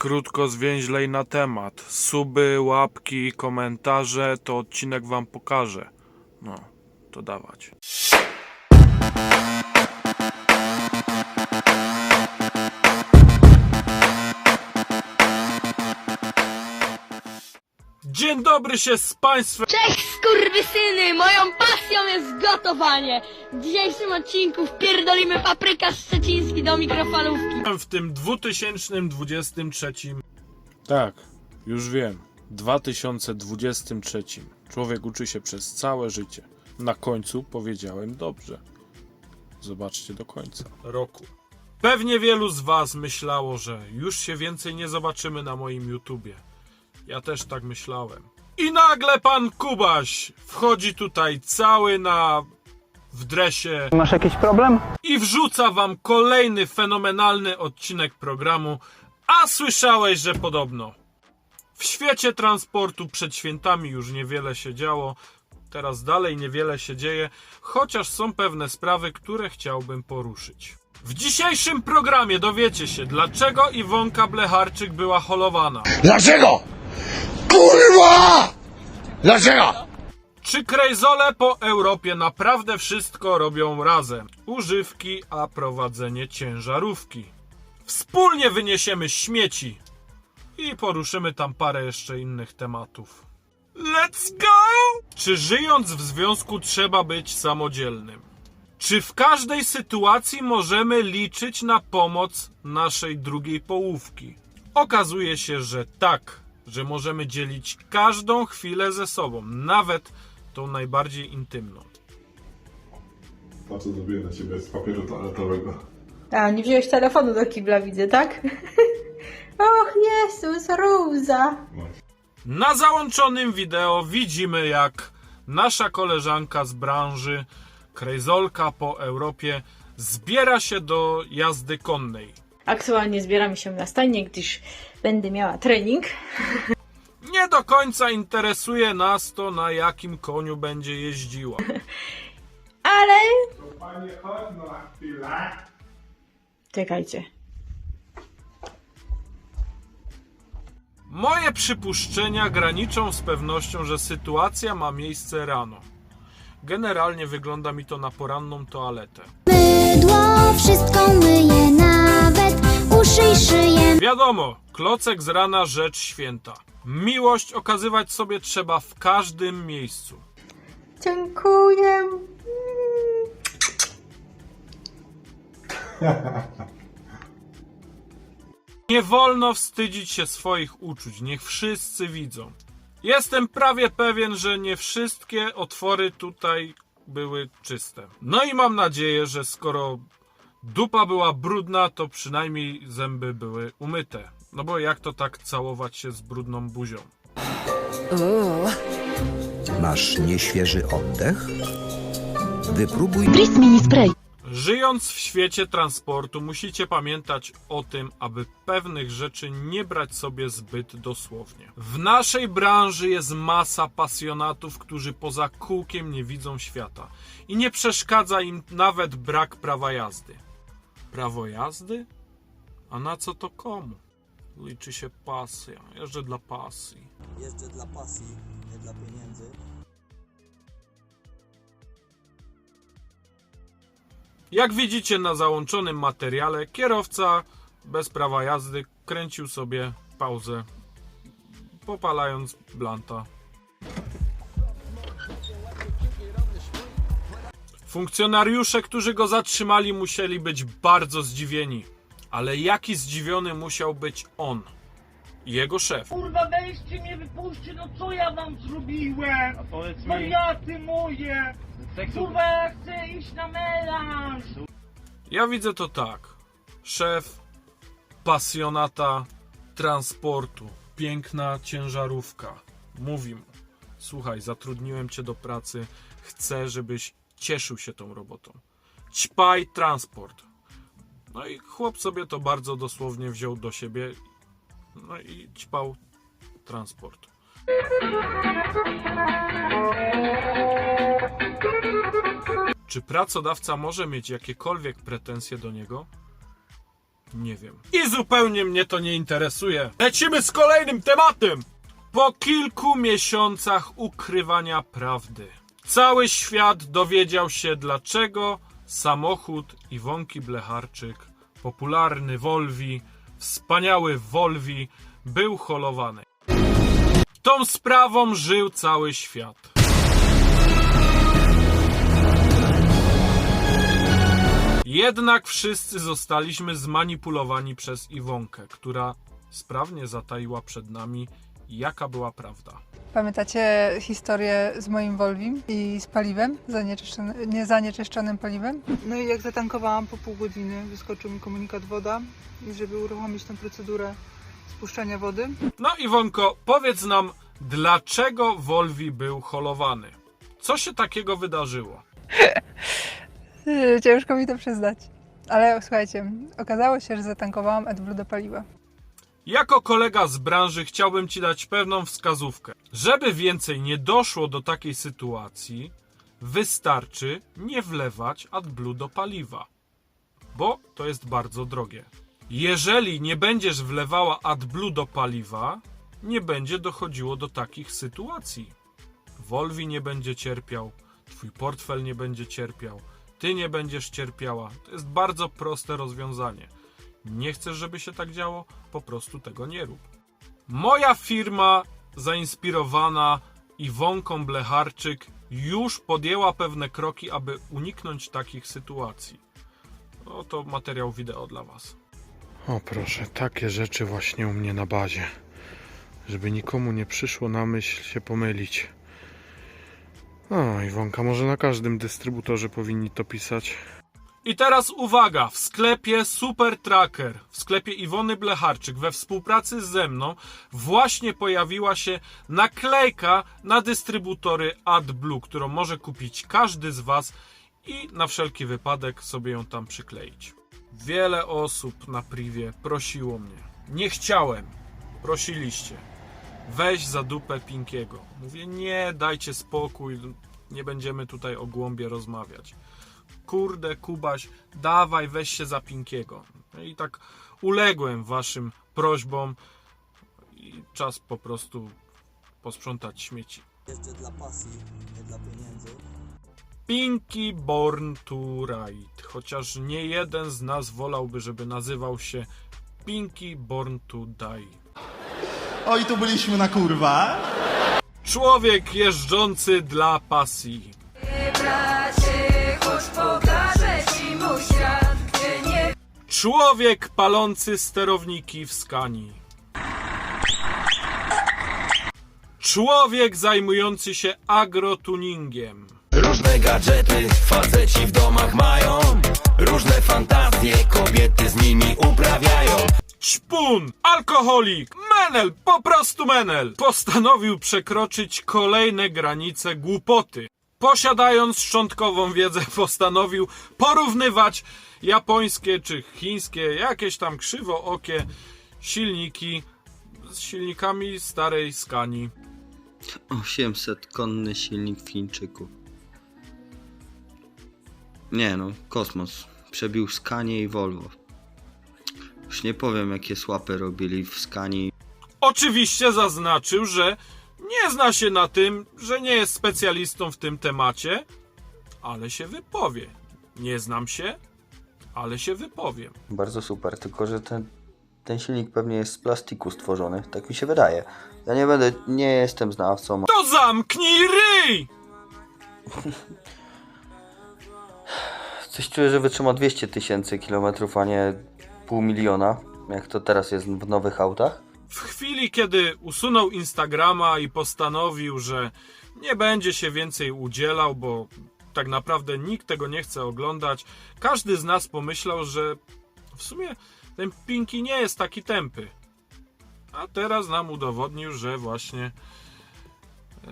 krótko, zwięźlej na temat. Suby, łapki, komentarze, to odcinek wam pokaże. No, to dawać. Dzień dobry się z państwem. Cześć skurwysyny! Moją pasją jest gotowanie! W dzisiejszym odcinku wpierdolimy papryka szczeciński do mikrofalówki. w tym 2023. Tak, już wiem. 2023. Człowiek uczy się przez całe życie. Na końcu powiedziałem dobrze. Zobaczcie do końca roku. Pewnie wielu z Was myślało, że już się więcej nie zobaczymy na moim YouTubie. Ja też tak myślałem. I nagle pan Kubaś wchodzi tutaj cały na w dresie Masz jakiś problem? i wrzuca wam kolejny fenomenalny odcinek programu. A słyszałeś, że podobno w świecie transportu przed świętami już niewiele się działo. Teraz dalej niewiele się dzieje, chociaż są pewne sprawy, które chciałbym poruszyć. W dzisiejszym programie dowiecie się, dlaczego Iwonka Blecharczyk była holowana. Dlaczego? Kurwa! Dlaczego? Czy krejzole po Europie naprawdę wszystko robią razem? Używki, a prowadzenie ciężarówki. Wspólnie wyniesiemy śmieci i poruszymy tam parę jeszcze innych tematów. Let's go! Czy żyjąc w związku trzeba być samodzielnym? Czy w każdej sytuacji możemy liczyć na pomoc naszej drugiej połówki? Okazuje się, że tak, że możemy dzielić każdą chwilę ze sobą, nawet tą najbardziej intymną. Patrz co zrobiłem na ciebie z papieru toaletowego. A, nie wziąłeś telefonu do kibla, widzę, tak? Och, Jezus, Róza! Na załączonym wideo widzimy, jak nasza koleżanka z branży, krejzolka po Europie, zbiera się do jazdy konnej. Aktualnie zbieramy się na stajnie, gdyż będę miała trening. Nie do końca interesuje nas to, na jakim koniu będzie jeździła. Ale... Panie, chodź no na chwilę. Czekajcie. Moje przypuszczenia graniczą z pewnością, że sytuacja ma miejsce rano. Generalnie wygląda mi to na poranną toaletę. Mydło wszystko myje, uszy i szyję. Wiadomo, klocek z rana rzecz święta. Miłość okazywać sobie trzeba w każdym miejscu. Dziękuję. Nie wolno wstydzić się swoich uczuć, niech wszyscy widzą. Jestem prawie pewien, że nie wszystkie otwory tutaj były czyste. No i mam nadzieję, że skoro dupa była brudna, to przynajmniej zęby były umyte. No bo jak to tak całować się z brudną buzią? Masz nieświeży oddech? Wypróbuj Tris mini spray. Żyjąc w świecie transportu, musicie pamiętać o tym, aby pewnych rzeczy nie brać sobie zbyt dosłownie. W naszej branży jest masa pasjonatów, którzy poza kółkiem nie widzą świata i nie przeszkadza im nawet brak prawa jazdy. Prawo jazdy? A na co to komu? Liczy się pasja. Jeżdżę dla pasji. jeżdżę dla pasji, nie dla pieniędzy. Jak widzicie na załączonym materiale, kierowca bez prawa jazdy kręcił sobie pauzę, popalając blanta. Funkcjonariusze, którzy go zatrzymali, musieli być bardzo zdziwieni. Ale jaki zdziwiony musiał być on jego szef. Kurwa, weźcie mnie, wypuśćcie, no co ja wam zrobiłem? Wariaty moje! Kurwa, ja chcę iść na melanż! Ja widzę to tak. Szef, pasjonata transportu, piękna ciężarówka. Mówi mu: Słuchaj, zatrudniłem cię do pracy, chcę, żebyś cieszył się tą robotą. Ćpaj transport. No i chłop sobie to bardzo dosłownie wziął do siebie. No i ćpał transport. Czy pracodawca może mieć jakiekolwiek pretensje do niego? Nie wiem. I zupełnie mnie to nie interesuje. Lecimy z kolejnym tematem. Po kilku miesiącach ukrywania prawdy, cały świat dowiedział się, dlaczego samochód Iwonki Blecharczyk, popularny Volvi, wspaniały Volvi, był holowany. Tą sprawą żył cały świat. Jednak wszyscy zostaliśmy zmanipulowani przez Iwonkę, która sprawnie zataiła przed nami, jaka była prawda. Pamiętacie historię z moim Volvim i z paliwem, zanieczyszczone- niezanieczyszczonym paliwem? No i jak zatankowałam po pół godziny, wyskoczył mi komunikat woda i żeby uruchomić tę procedurę spuszczania wody, No Iwonko, powiedz nam, dlaczego Volvi był holowany? Co się takiego wydarzyło? Ciężko mi to przyznać. Ale słuchajcie, okazało się, że zatankowałam AdBlue do paliwa. Jako kolega z branży chciałbym Ci dać pewną wskazówkę. Żeby więcej nie doszło do takiej sytuacji, wystarczy nie wlewać AdBlue do paliwa, bo to jest bardzo drogie. Jeżeli nie będziesz wlewała AdBlue do paliwa, nie będzie dochodziło do takich sytuacji. Volvi nie będzie cierpiał, Twój portfel nie będzie cierpiał, Ty nie będziesz cierpiała. To jest bardzo proste rozwiązanie. Nie chcesz, żeby się tak działo? Po prostu tego nie rób. Moja firma, zainspirowana Iwonką Blecharczyk, już podjęła pewne kroki, aby uniknąć takich sytuacji. Oto materiał wideo dla Was. O proszę, takie rzeczy właśnie u mnie na bazie. Żeby nikomu nie przyszło na myśl się pomylić. O, Iwonka, może na każdym dystrybutorze powinni to pisać. I teraz uwaga, w sklepie Super Tracker, w sklepie Iwony Blecharczyk we współpracy ze mną właśnie pojawiła się naklejka na dystrybutory AdBlue, którą może kupić każdy z Was i na wszelki wypadek sobie ją tam przykleić. Wiele osób na privie prosiło mnie. Nie chciałem. Prosiliście. Weź za dupę Pinkiego. Mówię, nie, dajcie spokój, nie będziemy tutaj o głąbie rozmawiać kurde, Kubaś, dawaj, weź się za Pinkiego. No i tak uległem waszym prośbom i czas po prostu posprzątać śmieci. Jeżdżę dla pasji, nie dla pieniędzy. Pinky Born to Ride. Chociaż nie jeden z nas wolałby, żeby nazywał się Pinky Born to Die. Oj, tu byliśmy na kurwa. Człowiek jeżdżący dla pasji. Człowiek palący sterowniki w skani. Człowiek zajmujący się agrotuningiem. Różne gadżety faceci w domach mają Różne fantazje kobiety z nimi uprawiają Ćpun, alkoholik, menel, po prostu menel. Postanowił przekroczyć kolejne granice głupoty. Posiadając szczątkową wiedzę, postanowił porównywać japońskie czy chińskie, jakieś tam krzywookie silniki z silnikami starej skani. 800 konny silnik w Chińczyku. Nie no, kosmos. Przebił Scanie i Volvo. Już nie powiem jakie słapy robili w Scanii. Oczywiście zaznaczył, że nie zna się na tym, że nie jest specjalistą w tym temacie, ale się wypowie. Nie znam się, ale się wypowiem. Bardzo super, tylko że ten, ten silnik pewnie jest z plastiku stworzony, tak mi się wydaje. Ja nie będę, nie jestem znawcą. To zamknij ryj! Coś czuję, że wytrzyma 200 tysięcy kilometrów, a nie pół miliona, jak to teraz jest w nowych autach. W chwili, kiedy usunął Instagrama i postanowił, że nie będzie się więcej udzielał, bo tak naprawdę nikt tego nie chce oglądać, każdy z nas pomyślał, że w sumie ten Pinky nie jest taki tępy. A teraz nam udowodnił, że właśnie e,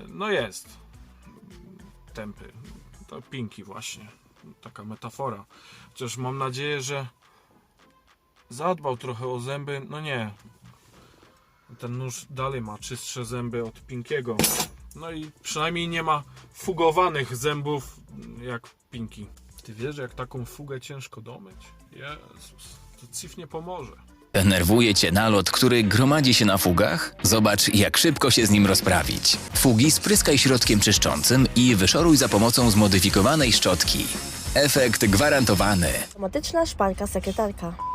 no jest tępy. To Pinky właśnie. Taka metafora. Chociaż mam nadzieję, że zadbał trochę o zęby. No nie, ten nóż dalej ma czystsze zęby od Pinkiego. No i przynajmniej nie ma fugowanych zębów jak Pinki. Ty wiesz, jak taką fugę ciężko domyć? Jezus. to CIF nie pomoże. Denerwuje cię nalot, który gromadzi się na fugach? Zobacz, jak szybko się z nim rozprawić. Fugi spryskaj środkiem czyszczącym i wyszoruj za pomocą zmodyfikowanej szczotki. Efekt gwarantowany. Automatyczna szpanka sekretarka.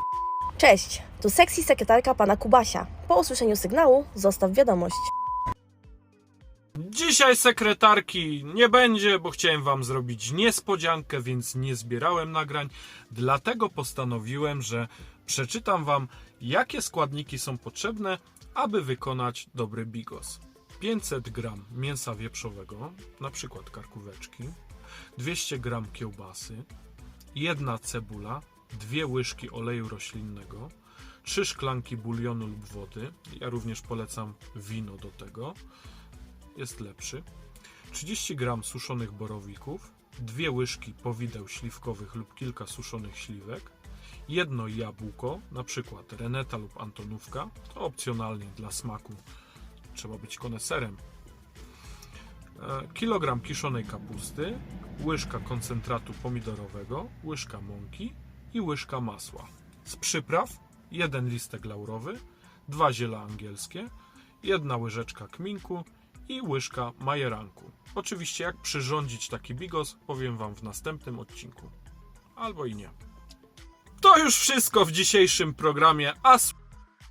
Cześć, tu sexy sekretarka pana Kubasia. Po usłyszeniu sygnału zostaw wiadomość. Dzisiaj sekretarki nie będzie, bo chciałem wam zrobić niespodziankę, więc nie zbierałem nagrań. Dlatego postanowiłem, że przeczytam wam, jakie składniki są potrzebne, aby wykonać dobry bigos. 500 gram mięsa wieprzowego, na przykład karkóweczki, 200 gram kiełbasy, jedna cebula, dwie łyżki oleju roślinnego, trzy szklanki bulionu lub wody. Ja również polecam wino do tego jest lepszy. 30 gram suszonych borowików, dwie łyżki powideł śliwkowych lub kilka suszonych śliwek, jedno jabłko, na przykład reneta lub antonówka, to opcjonalnie dla smaku, trzeba być koneserem. E, Kilogram kiszonej kapusty, łyżka koncentratu pomidorowego, łyżka mąki i łyżka masła. Z przypraw jeden listek laurowy, dwa ziela angielskie, jedna łyżeczka kminku i łyżka majeranku. Oczywiście jak przyrządzić taki bigos powiem Wam w następnym odcinku. Albo i nie. To już wszystko w dzisiejszym programie, a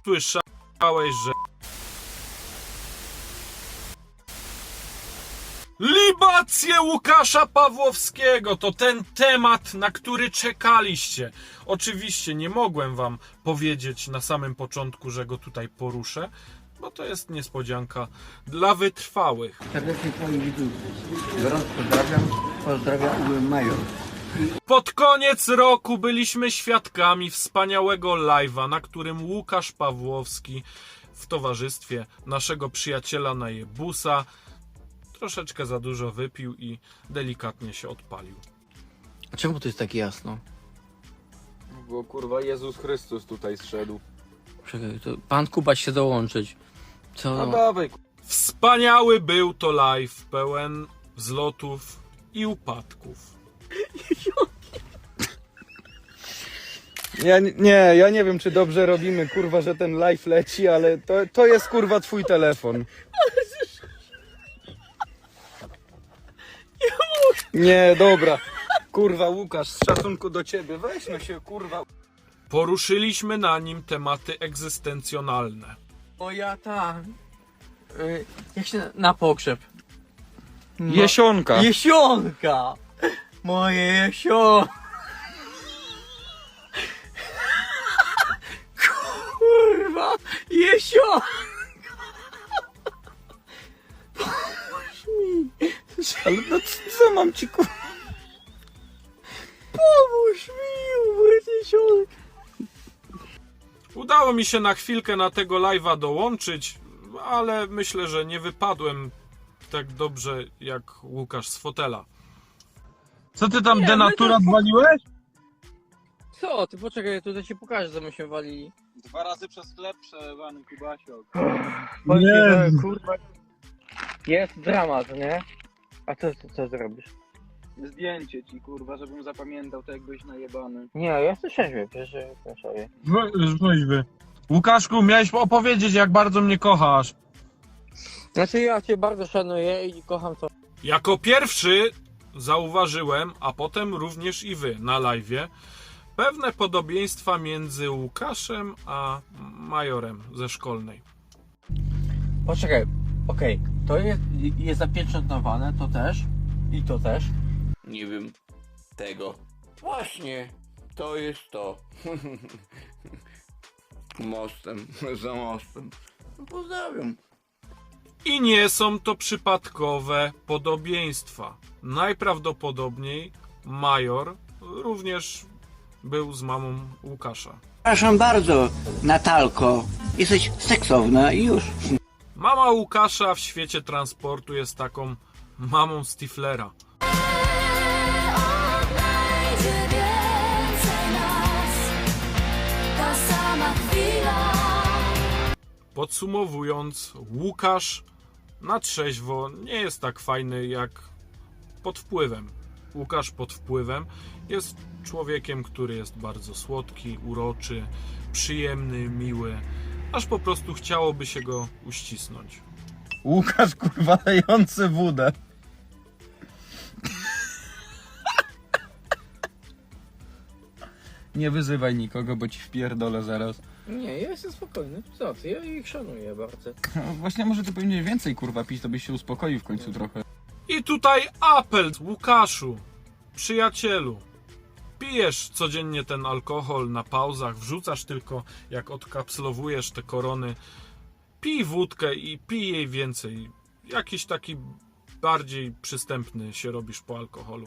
słyszałeś, że Libacje Łukasza Pawłowskiego to ten temat, na który czekaliście. Oczywiście nie mogłem wam powiedzieć na samym początku, że go tutaj poruszę, bo to jest niespodzianka dla wytrwałych. Serdecznie Twoich widzów. Gorąco pozdrawiam. Pozdrawiam Major. Pod koniec roku byliśmy świadkami wspaniałego live'a, na którym Łukasz Pawłowski w towarzystwie naszego przyjaciela Najebusa troszeczkę za dużo wypił i delikatnie się odpalił. A czemu to jest tak jasno? Bo kurwa Jezus Chrystus tutaj zszedł. Czekaj, to pan Kuba się dołączyć. Co? No dawaj. Wspaniały był to live, pełen wzlotów i upadków. Ja, nie, ja nie wiem czy dobrze robimy kurwa, że ten live leci, ale to, to jest kurwa twój telefon. Nie, dobra. Kurwa Łukasz, z szacunku do ciebie, weźmy się kurwa. Poruszyliśmy na nim tematy egzystencjonalne. Moja ta... Y, jak się na pogrzeb? No. Jesionka. Jesionka! Moje jesionka! Kurwa! Jesionka! Ale no co, co mam ci kurwa? Pomóż mi! Jesionka! Udało mi się na chwilkę na tego live'a dołączyć, ale myślę, że nie wypadłem tak dobrze jak Łukasz z fotela. Co ty tam Nie, denatura my to- waliłeś? Co? Ty poczekaj, tutaj ci pokażę, co my się walili. Dwa razy przez sklep przelewany Kubasio. Nie. kurwa. Jest dramat, nie? A co, co, co zrobisz? Zdjęcie ci kurwa, żebym zapamiętał to jakbyś najebany. Nie, ja jestem trzeźwy, przecież jestem sobie. wy. Łukaszku, miałeś opowiedzieć, jak bardzo mnie kochasz. Znaczy ja cię bardzo szanuję i kocham to. Jako pierwszy zauważyłem, a potem również i wy na live'ie, pewne podobieństwa między Łukaszem a Majorem ze szkolnej. Poczekaj, okej, to jest, jest zapieczętowane, to też i to też. Nie wiem tego. Właśnie, to jest to. mostem, za mostem. No Pozdrawiam. I nie są to przypadkowe podobieństwa. Najprawdopodobniej Major również był z mamą Łukasza. Przepraszam bardzo, Natalko, jesteś seksowna i już. Mama Łukasza w świecie transportu jest taką mamą Stiflera. Podsumowując, Łukasz na trzeźwo nie jest tak fajny jak pod wpływem. Łukasz pod wpływem jest Człowiekiem, który jest bardzo słodki, uroczy, przyjemny, miły, aż po prostu chciałoby się go uścisnąć. Łukasz kurwa lejący wódę. Nie wyzywaj nikogo, bo ci wpierdolę zaraz. Nie, ja jestem spokojny. Co ty? Ja ich szanuję bardzo. No, właśnie może ty powinieneś więcej kurwa pić, to byś się uspokoił w końcu trochę. I tutaj apel, Łukaszu, przyjacielu. Pijesz codziennie ten alkohol na pauzach, wrzucasz tylko jak odkapslowujesz te korony. Pij wódkę i pij jej więcej. Jakiś taki bardziej przystępny się robisz po alkoholu.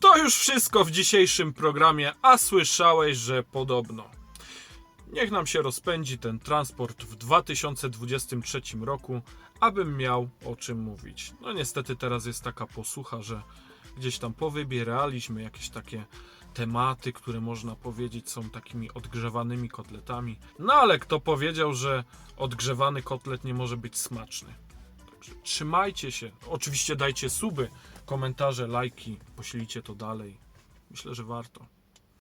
To już wszystko w dzisiejszym programie, a słyszałeś, że podobno. Niech nam się rozpędzi ten transport w 2023 roku, abym miał o czym mówić. No niestety teraz jest taka posłucha, że gdzieś tam powybieraliśmy jakieś takie tematy, które można powiedzieć są takimi odgrzewanymi kotletami. No ale kto powiedział, że odgrzewany kotlet nie może być smaczny? Także trzymajcie się. Oczywiście dajcie suby, komentarze, lajki, poślijcie to dalej. Myślę, że warto.